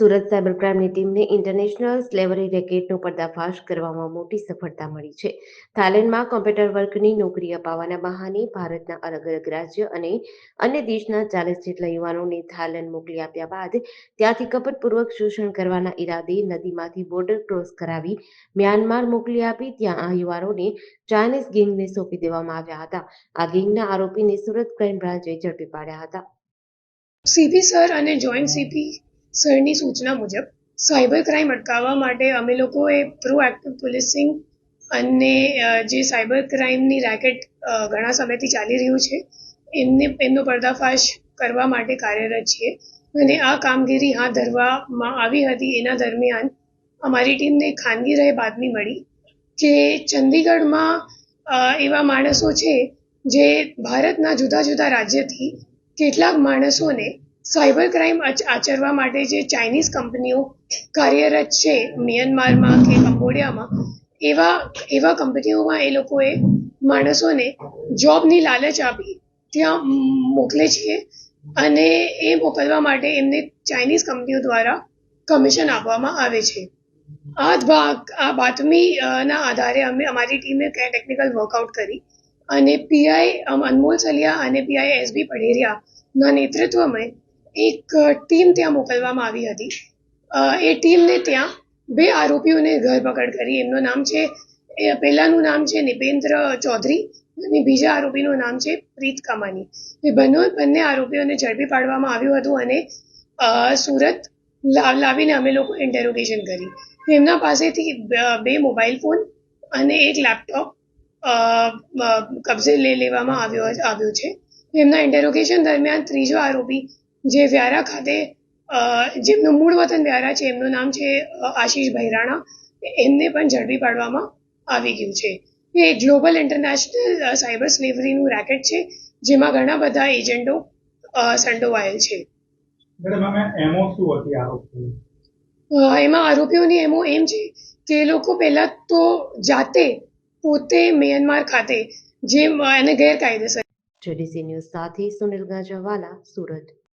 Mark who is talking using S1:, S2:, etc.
S1: Surat cyber ક્રાઇમની ટીમને international slavery રેકેટનો પર્દાફાશ કરવામાં મોટી સફળતા મળી છે. થાઇલેન્ડમાં કોમ્પ્યુટર વર્કની નોકરી અપાવવાના બહાને ભારતના અલગ અલગ રાજ્ય અને અન્ય દેશના ચાલીસ જેટલા યુવાનોને થાઇલેન્ડ મોકલી આપ્યા બાદ ત્યાંથી કપટપૂર્વક શોષણ કરવાના ઈરાદે નદીમાંથી બોર્ડર ક્રોસ કરાવી મ્યાનમાર મોકલી આપી ત્યાં આ યુવાનોને ચાઇનીઝ ગેંગને સોંપી દેવામાં આવ્યા હતા. આ ગેંગના આરોપીને સુરત ક્રાઇમ બ્રાન્ચે ઝડપી પાડ્યા હતા.
S2: સીપી સર અને જોઈન્ટ સીપી સરની સૂચના મુજબ, સાયબર ક્રાઇમ અટકાવવા માટે અમે લોકોએ પ્રોએક્ટિવ પોલીસિંગ અને જે સાયબર ક્રાઇમની રેકેટ ઘણા સમયથી ચાલી રહ્યું છે, એમને, એમનો પર્દાફાશ કરવા માટે કાર્યરત છીએ. અને આ કામગીરી હાથ ધરવામાં આવી હતી. એના દરમિયાન અમારી ટીમને ખાનગી રહે બાતમી મળી કે ચંદીગઢમાં એવા માણસો છે જે ભારતના જુદા જુદા રાજ્યથી કેટલાક માણસોને સાયબર ક્રાઇમ આચરવા માટે જે ચાઇનીઝ કંપનીઓ કાર્યરત છે મ્યાનમારમાં કે કંબોડિયામાં, એવા એવા કંપનીઓમાં એ લોકોએ માણસોને જોબની લાલચ આપી. ત્યાં મોકલે છે અને એ મોકલવા માટે એમને ચાઇનીઝ કંપનીઓ દ્વારા કમિશન આપવામાં આવે છે. આ ભાગ, આ બાતમીના આધારે અમે, અમારી ટીમે ટેકનિકલ વર્કઆઉટ કરી અને પીઆઈ અનમોલ સલિયા અને પીઆઈ એસબી પઢેરિયાના નેતૃત્વમાં એક ટીમ ત્યાં મોકલવામાં આવી હતી. એ ટીમને ત્યાં બે આરોપીઓને ધરપકડ કરી. એમનું નામ છે પહેલાનું નામ છે નિપેન્દ્ર ચૌધરી અને બીજા આરોપીનું નામ છે પ્રીત કમાની. એ બંને બંને આરોપીઓને ઝડપી પાડવામાં આવ્યું હતું અને સુરત લાવીને અમે લોકો ઇન્ટેરોગેશન કરી એમના પાસેથી બે મોબાઈલ ફોન અને એક લેપટોપ કબજે લઈ લેવામાં આવ્યો આવ્યો છે. એમના ઇન્ટેરોગેશન દરમિયાન ત્રીજો આરોપી જે વ્યારા ખાતે જેમનું મૂળ વતન વ્યારા છે એમનું નામ છે અ, આશીષ ભૈરાણા એમને પણ ઝડપી પાડવામાં આવી ગયું છે. એ ગ્લોબલ ઇન્ટરનેશનલ સાયબર સ્લેવરીનું રેકેટ છે જેમાં ઘણા બધા એજન્ટો સંડોવાયેલ છે.
S3: મેડમ આમાં એમો શું હતી આરોપી?
S2: અ, એમાં આરોપીઓની એમો એમ છે કે એ લોકો પહેલા તો જાતે પોતે મ્યાનમાર ખાતે જે એને ગેરકાયદેસર
S1: જેડીસી ન્યૂઝ સાથે સુનિલ ગાજાવાલા સુરત.